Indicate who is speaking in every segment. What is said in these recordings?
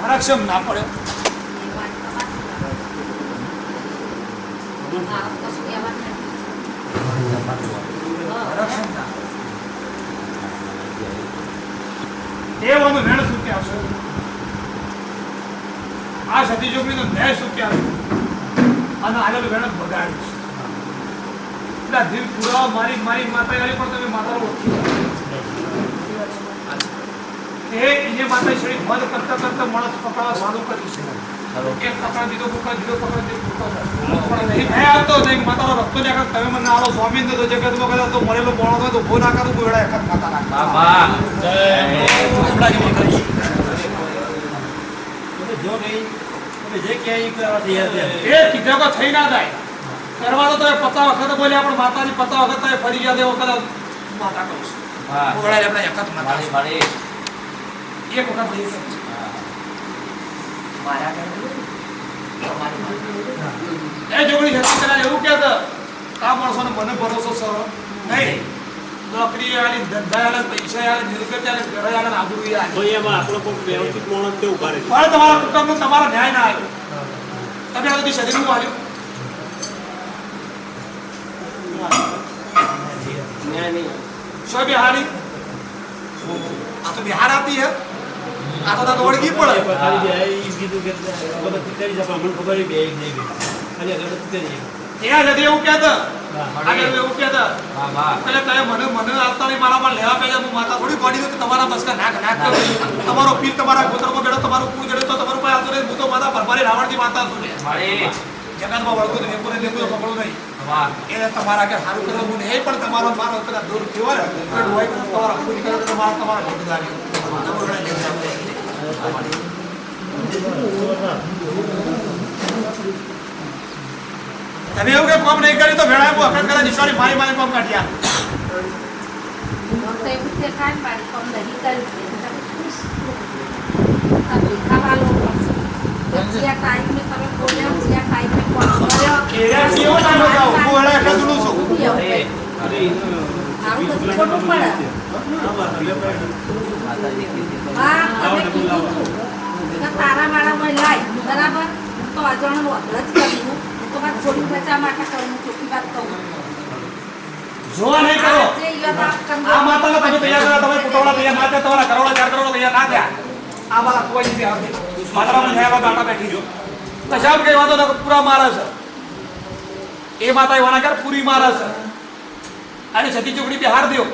Speaker 1: ફરક
Speaker 2: ના પડે.
Speaker 1: એ વાત તમારી હા, કશું કહેવાનું નથી.
Speaker 2: ફરક શેમ ના એવાનું મેળ કે આવશે આ સતી છોકરીનો તો શું કે આવશે અને આગળ બગાડ્યું છે. એટલે દિલ પુરાવા મારી મારી માતા આવી પણ તમે માતા ઓળખી એ એને માતા શ્રી મધ કરતા કરતા માણસ પકડવા સારું કરી છે. એક પકડ દીધો પકડ દીધો પકડ દીધો પકડ નહીં મેં આવતો નહીં માતાનો રસ્તો ને તમે મને આવો સ્વામી તો જગતમાં કદાચ તો મળેલો બોણો હોય તો ભો ના કરું કોઈ એક માતા નાખતા
Speaker 3: જો નહીં તમે જે કહે એ કરવા તૈયાર છે.
Speaker 2: એ કીધા કો થઈ ના જાય. કરવા તો પચાસ વખત બોલ્યા પણ માતાજી પચાસ વખત તમે ફરી ગયા તે વખત માતા કહું છું. ઓગળાય આપણે એક જ માતા એક વખત લઈ.
Speaker 4: મારા
Speaker 2: એ જોગણી શક્તિ કરાય એવું કે આ માણસોને મને ભરોસો સર નહીં. નોકરી આલી ધંધા આલે પૈસા આલે મિલકત આલે ઘર આલે આબરૂ આલે.
Speaker 3: તો એમાં આપણો કોઈ વ્યવસ્થિત માણસ તે ઊભા રહે?
Speaker 2: પણ તમારા કુટુંબનો તમારો ન્યાય ના આવ્યો. તમે આ બધી શરીરનું આવ્યું
Speaker 4: ન્યાય नहीं
Speaker 2: શું બિહારી આ તો બિહાર આપી હે આ તો તારે ઓળખી પડે.
Speaker 3: ખાલી બે એ કીધું કે અગરબત્તી કરી છે પણ ખબર બે એક નહીં ખાલી અગરબત્તી કરી
Speaker 2: ત્યાં જતી એવું કહેતા.
Speaker 3: હા.
Speaker 2: આગળ એવું કહેતા. એટલે તમે મને મને આપતા નહીં મારા પર લેવા પહેલા હું માતા થોડી ગોડી દઉં તમારા બસકા નાક નાક કરો. તમારો પીર તમારા ગોત્રમાં બેડો તમારું કુળ જડે તો તમારું પાસે આવતો નહીં. હું તો માતા ભરભરી રાવણજી માતા છું. જગતમાં વળતું નહીં લેવું લેવું તો પકડું નહીં. એને તમારા કે સારું કરવું નહીં પણ તમારો મારો કદાચ દૂર થયો હોય પણ કરો તો એવું કે કોમ નહીં કર્યું તો ભેળા આપણે કરે નિશાની મારી મારી કોમ કાઢ્યા
Speaker 1: તો એવું તે ખાય ને મારી કોમ નહીં કરી દે. તમે ખુશ છો. આ દેખાવા લોકો છે. જ્યાં ટાઈમે તમે બોલ્યા, જ્યાં ટાઈમે કોલ કર્યો.
Speaker 2: કેળા કેવો નાનો જાઓ? હું વળે એટલે જુલું છું.
Speaker 1: એવું એવું કંઈ.
Speaker 3: અરે એનું
Speaker 1: આવું બધું ખોટું પડે.
Speaker 3: આમાં તમે પણ
Speaker 4: માતાજી કીધી તો
Speaker 1: હા, તમે કીધું હતું કે કરું,
Speaker 2: કરો તમારા કરોડા ચાર ના થયા. આ મારા કોઈ નથી આવતી. માતામાં થયા પૂરા મારે છે. એ માતા એવાના ઘર પૂરી મારે છે. અને સતી ચોકડી બિહાર દો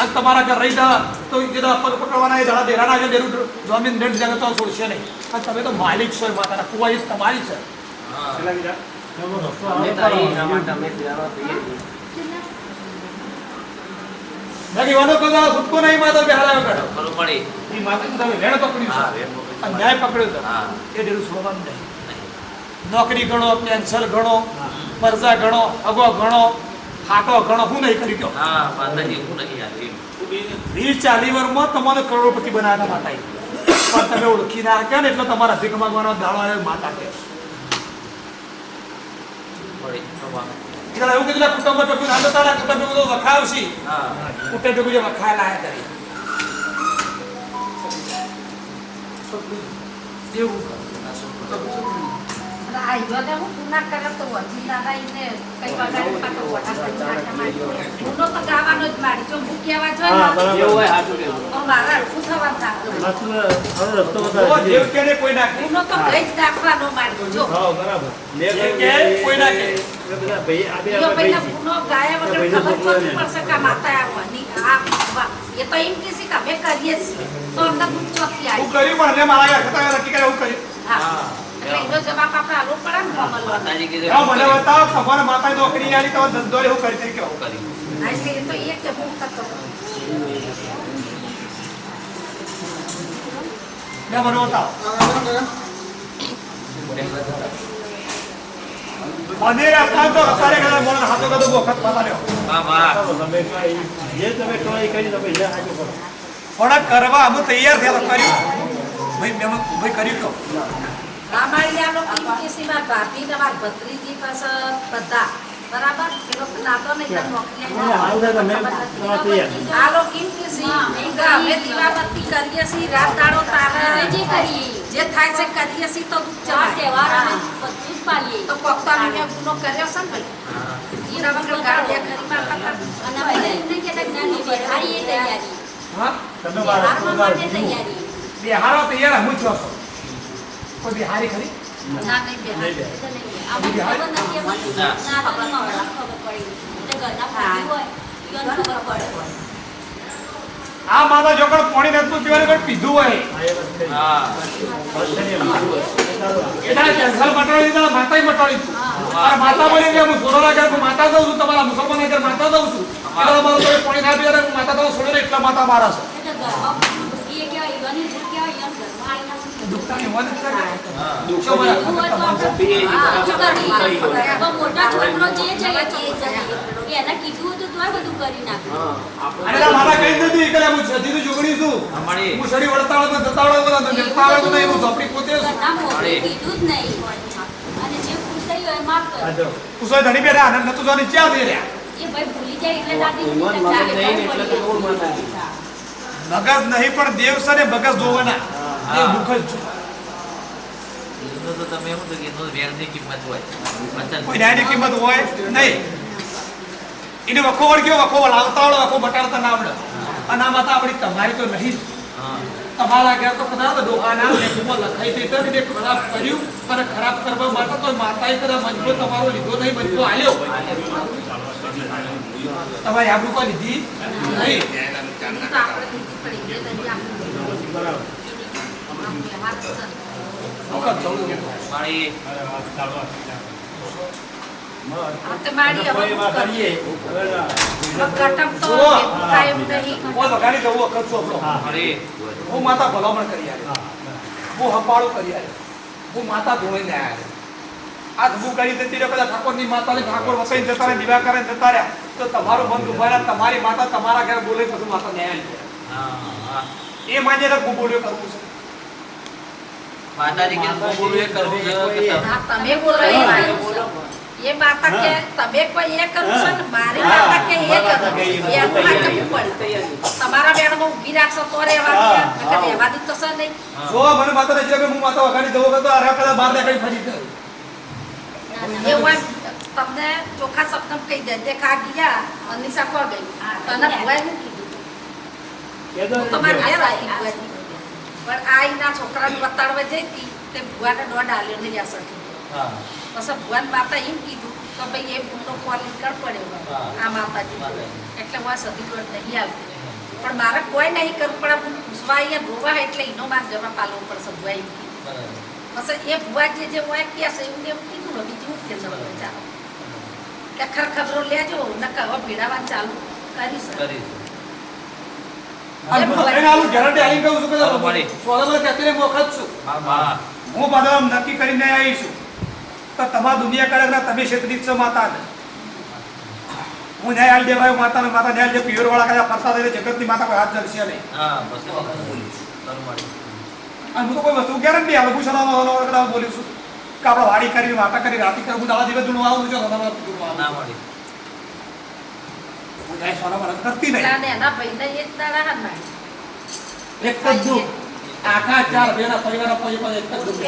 Speaker 2: અને તમારા ઘર રહી જા. તો પગ પકડવાના એ દાડા દેરાના દેરું જમીન દેડ જાગે તો છોડશે નહીં. અને તમે તો માલિક છો માતાના કુવા એ તમારી છે. નોકરી ગણો પેન્શન ગણો પરજા ગણો અગો ગણો. ફાટો ઘણો હું નહીં કરી ગયો.
Speaker 4: હા માતાજી હું નહીં આવી
Speaker 2: વીસ ચાલી વર્ષમાં તમારે કરોડપતિ બનાવ્યા માતા પણ તમે ઓળખી ના કે ને એટલે તમારા ભીખ માંગવાનો દાડો આવ્યો માતા કે એવું કીધું કુટુંબ ટોપી ના તારા કુટુંબ બધો વખાવશી.
Speaker 4: હા.
Speaker 2: કુટુંબ ટોપી જે વખાયેલા હે કરી એવું.
Speaker 1: તો
Speaker 3: છે.
Speaker 2: કે કે કે.
Speaker 1: કે. એ તો એમ કે અમે કરીએ છીએ. તો અમને આવી.
Speaker 2: કર્યું પણ મારા નક્કી કર્યું
Speaker 1: હા.
Speaker 4: કર્યું.
Speaker 1: હા, એટલે એ તો
Speaker 2: કદાચ હાથો કદો વખત રહ્યો
Speaker 4: બાબા
Speaker 3: તમે કાંઈ જે તમે કહો કરી તમે જે સાચું કરો.
Speaker 2: થોડા કરવા અમે તૈયાર થયા કર્યું. ભાઈ મેં ભાઈ કર્યું કયો?
Speaker 1: રામાયણના લોકો એમ કે છે, ભાભી ને ભત્રીજી પાસે બધા બરાબર? પેલો દાદો ને ત્યાં નોકરી
Speaker 3: મને હાલ થાય તો મેં તમારા તૈયાર
Speaker 1: આ લોકો કેમ કે છે કે અમે દીવાબત્તી કરીએ છીએ રાત દાડો તારે
Speaker 5: જે કરીએ.
Speaker 1: જે થાય છે કરીએ છીએ તો દુઃખ
Speaker 5: ચાર તહેવાર અમે બધું જ પાલીએ.
Speaker 1: તો કોકતા મેં ગુનો કર્યો છે ને ભાઈ? ગાળિયા
Speaker 5: અને અમે બિહારી એ તૈયારી.
Speaker 2: હા?
Speaker 3: તમે મારા
Speaker 5: તૈયારી.
Speaker 2: બિહારો તૈયાર હું છો છો. કોઈ બિહારી ખરી
Speaker 1: ના નહીં બેન.
Speaker 3: બે.
Speaker 5: નહીં. અમને ખબર નથી એમાં.
Speaker 4: ના.
Speaker 5: ખબર પડી એટલે ઘરના ફાટી હોય ઈવન ખબર પડે
Speaker 2: આ માતા જો કોઈ પાણી નતું પીવાનું કોઈ પીધું હોય
Speaker 4: હા
Speaker 2: એના કેન્સર મટાડી દીધા માતાએ મટાડી દીધું મારા માતા મળી ગયા હું સોના ઘર હું માતા દઉં છું તમારા મુસલમાન ઘર માતા દઉં છું એટલે મારું કોઈ પાણી ના પીવે હું માતા દઉં છોડે એટલા માતા મારા છે
Speaker 4: કરી હોય.
Speaker 5: તો મોટા છોકરો જે છે એ જે છે. એને કીધું હતું તોય બધું કરી નાખ્યું
Speaker 2: અને આ કઈ નથી કે હું સજીનું જોગણી છું
Speaker 4: અમારી
Speaker 2: હું સડી વળતા વળતા જતા વળતા તો જતા આવડતું નહીં હું ઝોપડી પોતે છું
Speaker 5: ઘરના મોઢે કીધું જ નહીં અને જે ભૂલ હોય માફ કરો
Speaker 3: જો.
Speaker 2: ધણી બેઠા અને નતું જોવાની ચ્યાં થઈ રહ્યા
Speaker 5: એ ભાઈ ભૂલી જાય એટલે દાદી
Speaker 4: મગજ નહીં
Speaker 2: પણ જોવાના એ મુખ છું.
Speaker 4: એનું તો તમે એમ કે એનું વેરની કિંમત હોય. વચન
Speaker 2: કોઈ ન્યાયની કિંમત હોય નહીં. એને વખો વળગ્યો વખો વળાવતા આવડે વખો બટાડતા ના આવડે. અને આ માતા આપણી તમારી તો નહીં. તમારા ઘેર તો કદાચ ડોહાના લેખમાં લખાઈ દે તો એને ખરાબ કર્યું પણ ખરાબ કરવા માટે તો માતાએ કદાચ મંજલો તમારો લીધો નહીં મંજલો આલ્યો. તમારી આબરૂ કોઈ લીધી નહીં.
Speaker 1: હું
Speaker 2: માતા ભલામણ
Speaker 3: હું
Speaker 2: કરી હું માતા ધોઈને આવ્યો આજ હું કરી જતા કરે જતા રહ્યા તો તમારું મન ઊભા રહ્યા તમારી માતા તમારા ઘરે બોલે પછી માતા ન્યાય એ માજે હું બોલ્યો કરવું છે.
Speaker 4: માતાજી કે બોલું એ કરવું છે કે તમે-
Speaker 1: બોલો. એ બોલો એ માતા કે તમે કોઈ એ કરું છો ને મારી માતા કે એ કરું
Speaker 3: એ
Speaker 1: બેન
Speaker 3: બધું
Speaker 1: માટે પડે તમારા બેનમાં ઊભી રાખશો તો રહેવા
Speaker 3: હા,
Speaker 1: દે.
Speaker 3: હા.
Speaker 1: નકર રહેવા તો છે નહીં.
Speaker 2: જો મને માતા નથી કે હું માતા વગાડી દઉં તો અરે કદાચ બહાર નીકળી ફરી જાય
Speaker 1: એ હોય તમને ચોખ્ખા શબ્દ કહી દે. દેખા ગયા અનિશા કો ગઈ. તને કીધું?
Speaker 3: કહેતો
Speaker 1: હું
Speaker 3: ને
Speaker 1: તમારે
Speaker 3: જે.
Speaker 1: પણ આ એના છોકરાને બતાડવા જઈ હતી તે ભુવાને દોઢ આલ્યો નહીં આ સખી પછી ભગવાન માતા એમ કીધું કે ભાઈ એ ભૂલો કોલ નીકળ પડ્યો આ માતાજી. એટલે હું આ સદી દોઢ નહીં આવતી પણ મારે કોઈ નહીં કરવું પણ હું પૂછવા અહીંયા ધોવા એટલે એનો માર જવા પાલવો પડશે ભુવા એમ પછી એ ભુવા જે હોય કે છે એમને એમ કીધું ને બીજું કે છે ચાલો. કે ખર ખબરો લેજો નકર હવે ભેળાવા ચાલુ કરીશ.
Speaker 4: કરીશું.
Speaker 2: હું આવું છું આમ નક્કી કરીને આવીશું તો તમારા દુનિયા કડકના તમે ક્ષેત્રિત છો માતાને. હું ન્યાય આલી દેવાય માતાને માતા ન્યાય જે વાળા કયા ફરતા જગતની માતા કોઈ હાથ નહીં. અને હું તો કોઈ વસ્તુ ગેરંટી આવે હું સલામ છું. કે આપણે વાડી કરી માતા કરી રાતી કરી હું દાવા દિવસ જૂનું આવું છું
Speaker 4: ના મળી.
Speaker 2: ન્યાય સોના મારા કરતી નહીં.
Speaker 1: ના એના ભાઈને એ જ દાડા હાથમાં
Speaker 2: એક જ દુઃખ. આખા ચાર બેના પરિવાર એક જ દુઃખ.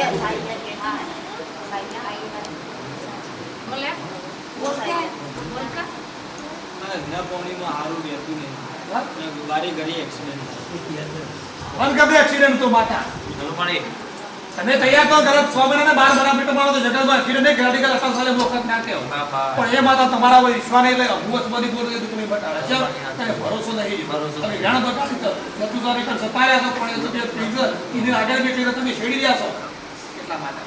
Speaker 3: એક્સિડન્ટ
Speaker 2: તો માતા. તમે તૈયાર તો ઘરે સો મહિનાના બાર મહિના પીટો મારો તો જટલ એક્સિડન્ટ નહીં અસર સાલે વખત ના
Speaker 4: હા
Speaker 2: પણ એ માતા તમારા કોઈ વિશ્વાસ નહીં એટલે હું બધી બોલ દુઃખ તમે બતાડે. છે તમે ભરોસો નહીં.
Speaker 4: ભરોસો
Speaker 2: તમે જાણ બતાડી તો. નતું તારી કર સતાર્યા છો પણ એ તો થઈ ફ્રીઝર એની આગળ બેઠી તો તમે છેડી રહ્યા છો. એટલા માટે.